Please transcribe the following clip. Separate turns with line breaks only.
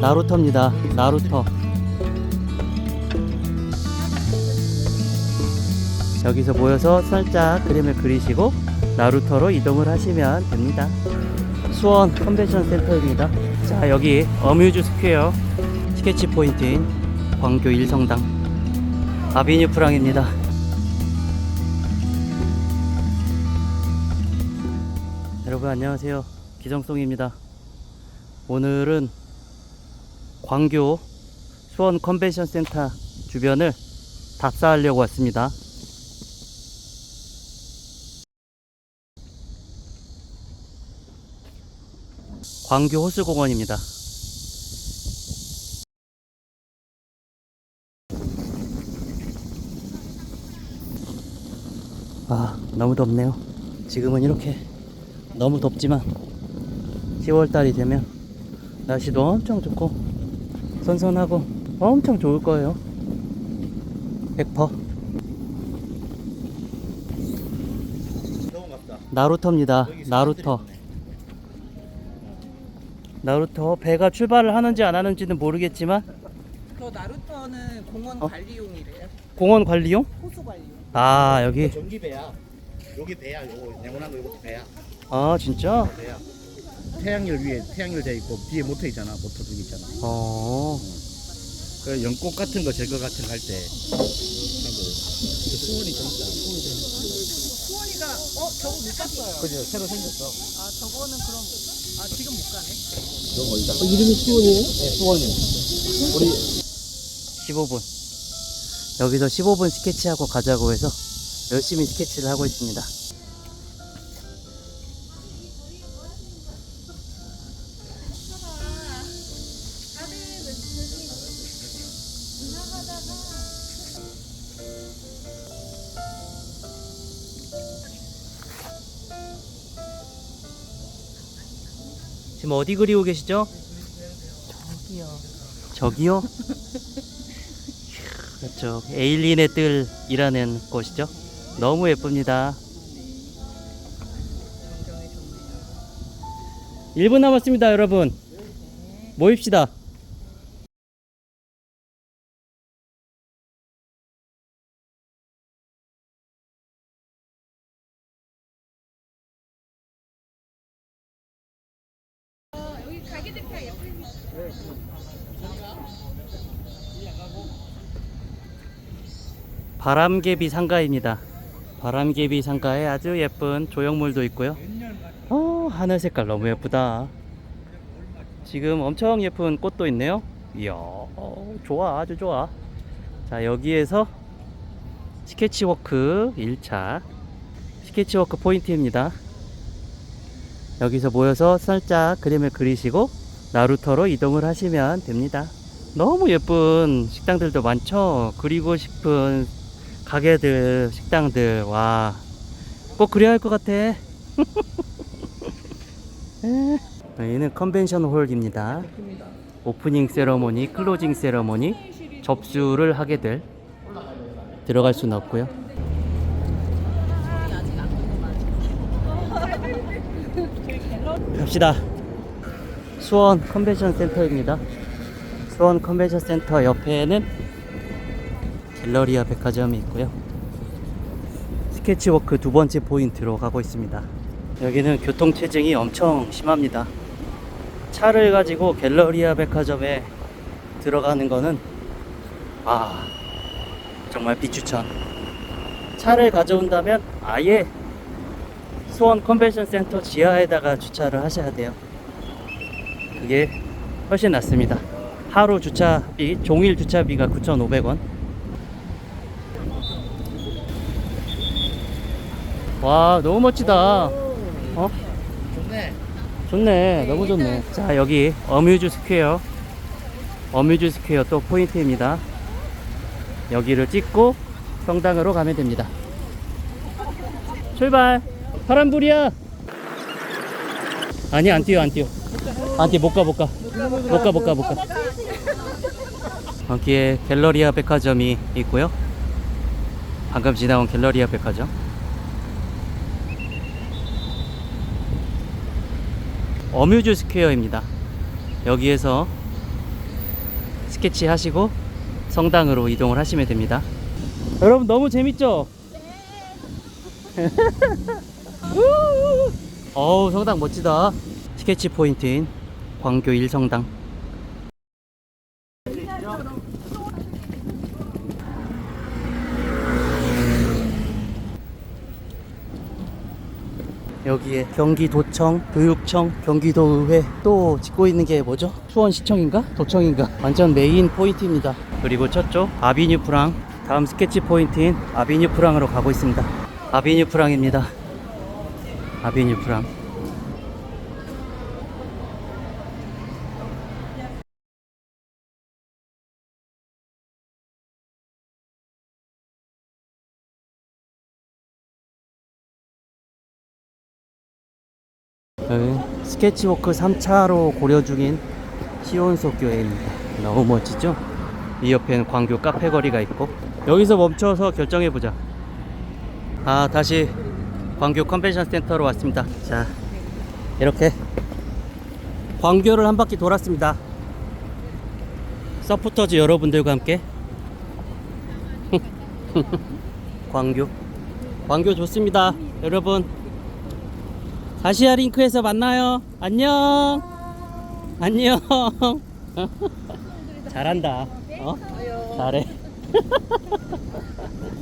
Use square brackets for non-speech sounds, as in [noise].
나루터입니다. 나루터. 여기서 모여서 살짝 그림을 그리시고 나루터로 이동을 하시면 됩니다. 수원 컨벤션 센터입니다. 자, 여기 어뮤즈 스퀘어 스케치 포인트인 광교 일성당 아비뉴 프랑입니다. 여러분 안녕하세요. 기정송입니다. 오늘은 광교 수원 컨벤션 센터 주변을 답사하려고 왔습니다. 광교 호수공원입니다. 아, 너무 덥네요. 지금은 이렇게 너무 덥지만 10월달이 되면 날씨도 엄청 좋고 선선하고 엄청 좋을 거예요. 100%. 나루터입니다. 나루터. 나루터 배가 출발을 하는지 안 하는지는 모르겠지만
저 나루터는 공원
어?
관리용이래요.
공원 관리용?
호수 관리용.
아 여기
전기 배야. 여기 배야. 요거 네모난 거 이것도 배야.
아 진짜?
배야. 태양열 위에 태양열 돼 있고 뒤에 모터 있잖아. 모터 두 개 있잖아.
어
그 연꽃 같은 거 제거 같은 거 할 때 하고 그 수원이 좀 있다. 수원이 좀 있다.
수원이가 어 저거 못 갔어요.
그죠? 새로 생겼어.
아 저거는 그럼 아 지금 못 가네.
요거 있다. 이름이 수원이에요? 네, 수원이. 우리
15분 여기서 15분 스케치하고 가자고 해서 열심히 스케치를 하고 있습니다 지금 어디 그리고 계시죠?
저기요.
저기요? [laughs] 그쪽 에일린의 뜰이라는 곳이죠. 너무 예쁩니다. 1분 남았습니다, 여러분. 모입시다. 바람개비 상가입니다. 바람개비 상가에 아주 예쁜 조형물도 있고요. 어, 하늘 색깔 너무 예쁘다. 지금 엄청 예쁜 꽃도 있네요. 이야, 어, 좋아, 아주 좋아. 자, 여기에서 스케치워크 1차 스케치워크 포인트입니다. 여기서 모여서 살짝 그림을 그리시고 나루터로 이동을 하시면 됩니다. 너무 예쁜 식당들도 많죠. 그리고 싶은 가게들, 식당들, 와, 꼭 그래야 할 것 같아. [laughs] 에, 여기는 컨벤션 홀입니다. 오프닝 세러모니, 클로징 세러모니, 접수를 하게 될 들어갈 수는 없고요. 갑시다. 수원 컨벤션 센터입니다. 수원 컨벤션 센터 옆에는 갤러리아 백화점이 있고요. 스케치워크 두 번째 포인트로 가고 있습니다. 여기는 교통체증이 엄청 심합니다. 차를 가지고 갤러리아 백화점에 들어가는 거는 아 정말 비추천. 차를 가져온다면 아예 수원 컨벤션 센터 지하에다가 주차를 하셔야 돼요. 그게 훨씬 낫습니다. 하루 주차비, 종일 주차비가 9,500원. 와, 너무 멋지다. 어?
좋네.
좋네. 너무 좋네. 자, 여기 어뮤즈 스퀘어. 어뮤즈 스퀘어 또 포인트입니다. 여기를 찍고 성당으로 가면 됩니다. 출발! 파란불이야! 아니, 안 뛰어, 안 뛰어. 안 뛰어, 못 가, 못 가. 못 가, 못 가, 못 가. 여기에 갤러리아 백화점이 있고요. 방금 지나온 갤러리아 백화점. 어뮤즈 스퀘어입니다. 여기에서 스케치 하시고 성당으로 이동을 하시면 됩니다. 여러분 너무 재밌죠? [laughs] 어우 성당 멋지다. 스케치 포인트인 광교 1성당. 여기에 경기도청, 교육청, 경기도의회 또 짓고 있는 게 뭐죠? 수원시청인가? 도청인가? 완전 메인 포인트입니다. 그리고 저쪽 아비뉴 프랑 다음 스케치 포인트인 아비뉴 프랑으로 가고 있습니다. 아비뉴 프랑입니다. 아비뉴. 여기 스케치워크 3차로 고려 중인 시온소 교회입니다. 너무 멋지죠? 이 옆에는 광교 카페 거리가 있고 여기서 멈춰서 결정해 보자. 아 다시 광교 컨벤션 센터로 왔습니다. 자 이렇게 광교를 한 바퀴 돌았습니다. 서포터즈 여러분들과 함께 [laughs] 광교 광교 좋습니다. 여러분 아시아 링크에서 만나요. 안녕. 안녕. [laughs] 잘한다. 어? 잘해. [laughs]